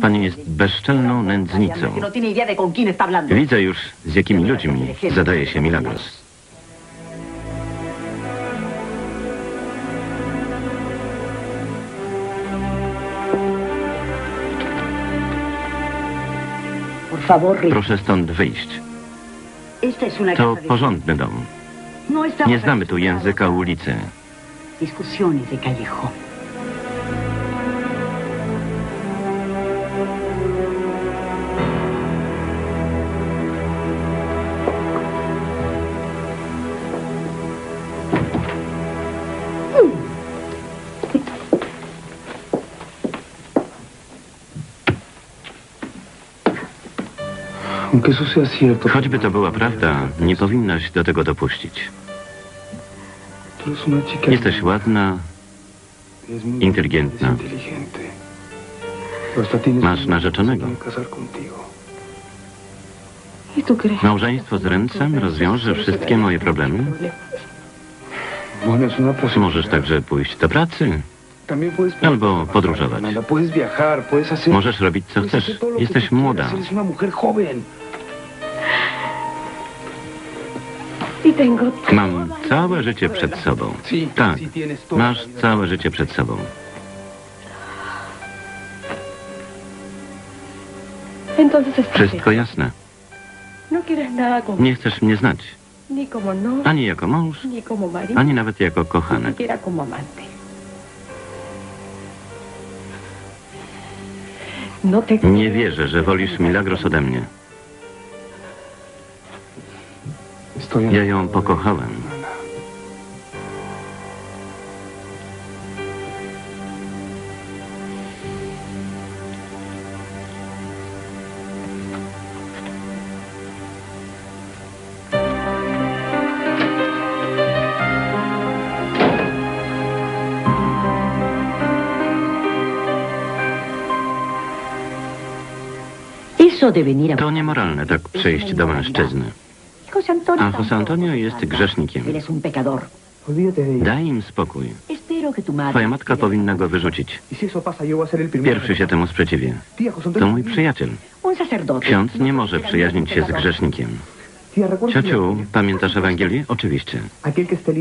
Pani jest bezczelną nędznicą. Widzę już, z jakimi ludźmi zadaje się Milagros. Proszę stąd wyjść. To porządny dom. No Nie znamy tu języka ulicy. De callejón. Choćby to była prawda, nie powinnaś do tego dopuścić. Jesteś ładna, inteligentna. Masz narzeczonego. Małżeństwo z Ręcem rozwiąże wszystkie moje problemy. Możesz także pójść do pracy. Albo podróżować. Możesz robić co chcesz. Jesteś młoda. Mam całe życie przed sobą. Tak, masz całe życie przed sobą. Wszystko jasne. No. Nie chcesz mnie znać. No, Ani jako mąż, ani nawet jako kochanek. No Nie wierzę, że wolisz Milagros ode mnie. Ja ją pokochałem. To niemoralne tak przyjść do mężczyzny. A José Antonio jest grzesznikiem. Daj im spokój. Twoja matka powinna go wyrzucić. Pierwszy się temu sprzeciwię. José To mój przyjaciel. Ksiądz nie może przyjaźnić się z grzesznikiem. Tía, ¿recuerdas Ciociu, pamiętasz Ewangelię? Oczywiście.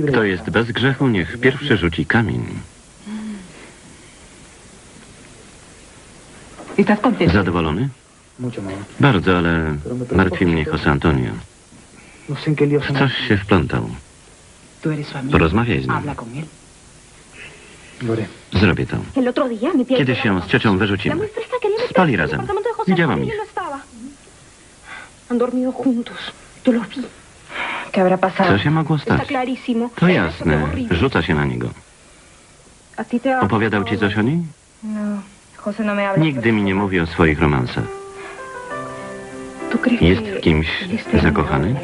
Kto jest bez grzechu, niech pierwszy rzuci kamień. Zadowolony? Bardzo, ale martwi mnie José Antonio. W coś się wplątał. Porozmawiaj z nim. Zrobię to. Kiedy się z ciocią wyrzucimy? Spali razem. Widziałam ich. no. Co się mogło stać? To jasne. Rzuca się na niego. ¿A ti te ha Opowiadał ci coś o niej? No, no. Nigdy mi nie mówi o swoich romansach. ¿Tú crees Jest w kimś zakochany?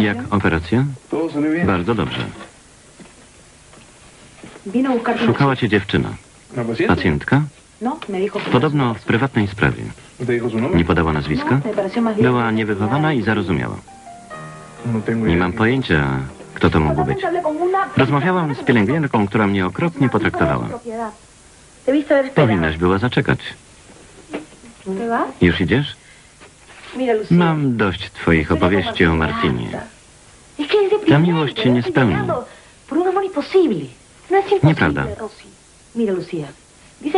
Jak operacja? Bardzo dobrze. Szukała cię dziewczyna. ¿La paciente? Pacjentka? No. Podobno w prywatnej sprawie. Nie podała nazwiska? No. Była niewychowana i zarozumiała. No Nie mam pojęcia, kto to mógł być. Rozmawiałam z pielęgniarką, która mnie okropnie potraktowała. Powinnaś była zaczekać. Już idziesz? Mam dość twoich opowieści o Martinie. Ta miłość cię nie spełni. Nieprawda.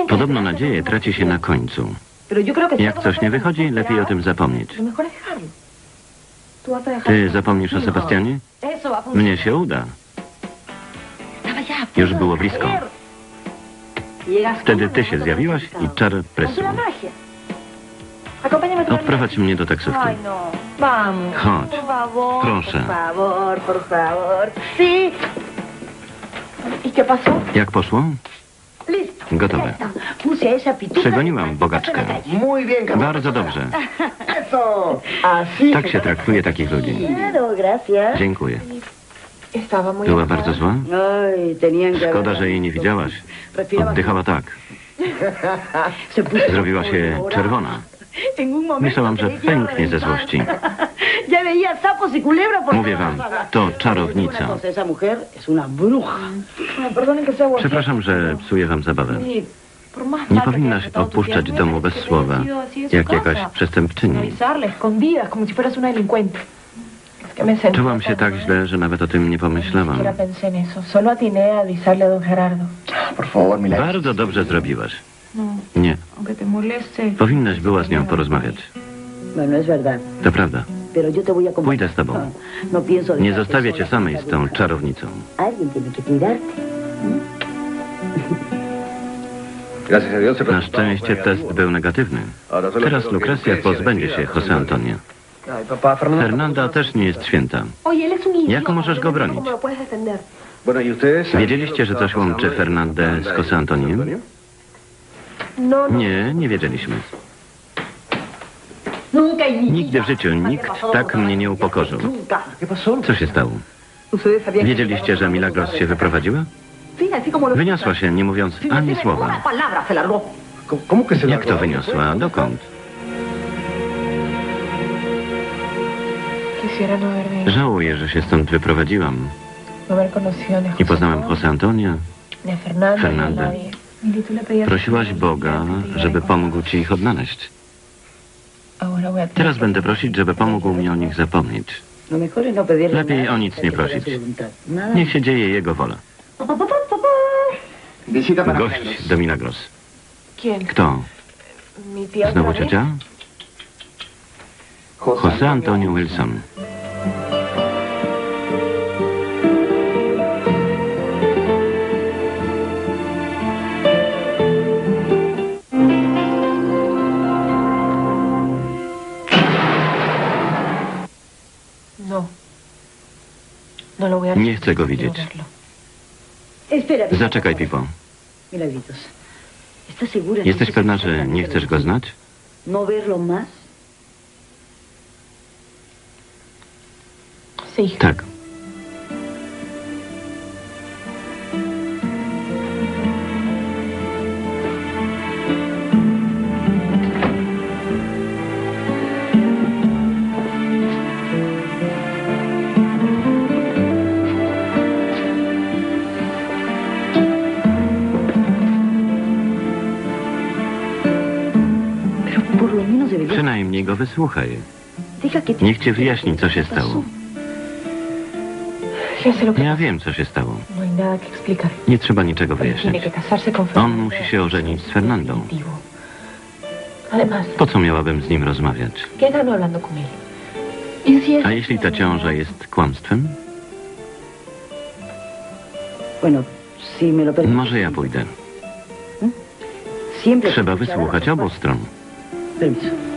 Podobno la nadzieję traci się na końcu. Jak coś nie wychodzi, lepiej o tym zapomnieć. Ty zapomnisz o Sebastianie? Mnie się uda. Już było blisko. Wtedy ty się zjawiłaś i czar tomar Odprowadź mnie do taksówki. No. Chodź. Proszę. ¿Y? Jak poszło? Gotowe. Przegoniłam bogaczkę. Bardzo dobrze. Tak się traktuje takich ludzi. Gracias. Dziękuję. Była bardzo zła? Szkoda, że jej nie widziałaś. Oddychała tak. Zrobiła się czerwona. Myślałam, że pęknie ze złości. Ya veía sapos y culebras por Mówię wam, to czarownica. guajira, Przepraszam, że psuję wam zabawę. Nie powinnaś opuszczać domu bez słowa, jak jakaś przestępczyni. Czułam się tak źle, że nawet o tym nie Ni pomyślałam. Bardzo dobrze zrobiłaś. No, Nie, powinnaś była z nią porozmawiać. To prawda. Pójdę z tobą. No pienso Nie zostawię cię samej z tą czarownicą. Na szczęście test był negatywny. Teraz Lucrecia pozbędzie się José Antonio. Fernanda też nie jest święta. Jak możesz go no bronić? ¿y? Wiedzieliście, że coś łączy Fernandę z José Antoniem? No, no. Nie, nie wiedzieliśmy. Nigdy w życiu nikt tak mnie nie upokorzył. Co się stało? Wiedzieliście, że Milagros się wyprowadziła? Wyniosła się, nie mówiąc ani słowa. una palabra se largó. ¿Cómo, cómo que se Jak to wyniosła? Dokąd? Żałuję, że się stąd wyprowadziłam. Nie poznałem José Antonia. Fernanda, Prosiłaś Boga, żeby pomógł ci ich odnaleźć. Teraz będę prosić, żeby pomógł mi o nich zapomnieć. Lepiej o nic nie prosić. Niech się dzieje jego wola. Gość do Milagros. Kto? ¿Mi tía Znowu ciocia? José Antonio Wilson. Nie chcę go widzieć. Zaczekaj. Pipo. Jesteś pewna, że nie chcesz go znać? ¿No. Tak. Go wysłuchaj. Niech ci wyjaśni, co się stało. Ja wiem, co się stało. Nie trzeba niczego wyjaśniać. On musi się ożenić z Fernandą. Po co miałabym z nim rozmawiać? ¿qué ganó hablando con él? ¿Y si es... A jeśli ta ciąża jest kłamstwem? Może ja pójdę. Siempre Trzeba wysłuchać obu stron. Permiso.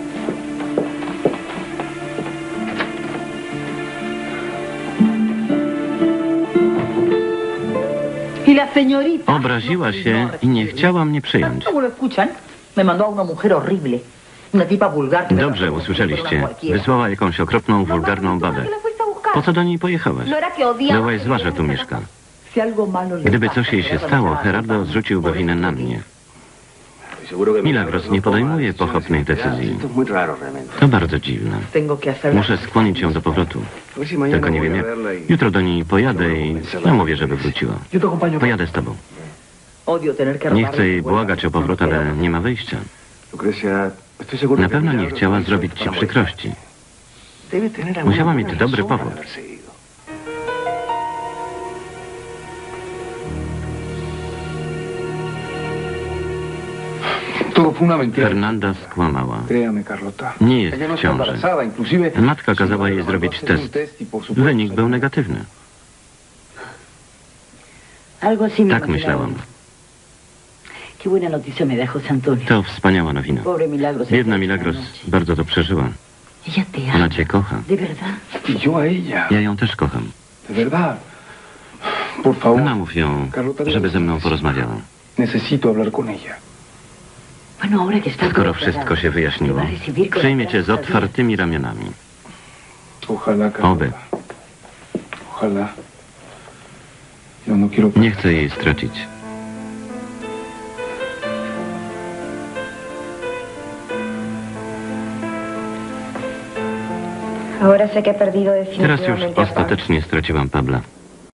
Obraziła się i nie chciała mnie przyjąć. Dobrze, usłyszeliście. Wysłała jakąś okropną, wulgarną babę. Po co do niej pojechałaś? No Byłaś zła, że tu mieszka. Gdyby coś jej się stało, Gerardo zrzuciłby winę na mnie. Milagros nie podejmuje pochopnych decyzji. To bardzo dziwne. Muszę skłonić ją do powrotu. Tylko nie wiem jak. Jutro do niej pojadę i namówię, żeby wróciła. Pojadę z tobą. Nie chcę jej błagać o powrót, ale nie ma wyjścia. Na pewno nie chciała zrobić ci przykrości. Musiała mieć dobry powód. Fernanda skłamała. Nie jest no w está ciąży. Matka su kazała jej zrobić test. y Wynik był salió negatywny. Tak myślałam. To wspaniała nowina. Biedna Milagros bardzo to przeżyła. Ona cię kocha. Y. Ja ją też kocham. Namów ją, żeby ze mną porozmawiała. necesito hablar con ella. Skoro wszystko się wyjaśniło, przyjmiecie z otwartymi ramionami. Oby. Nie chcę jej stracić. Teraz już ostatecznie straciłam Pabla.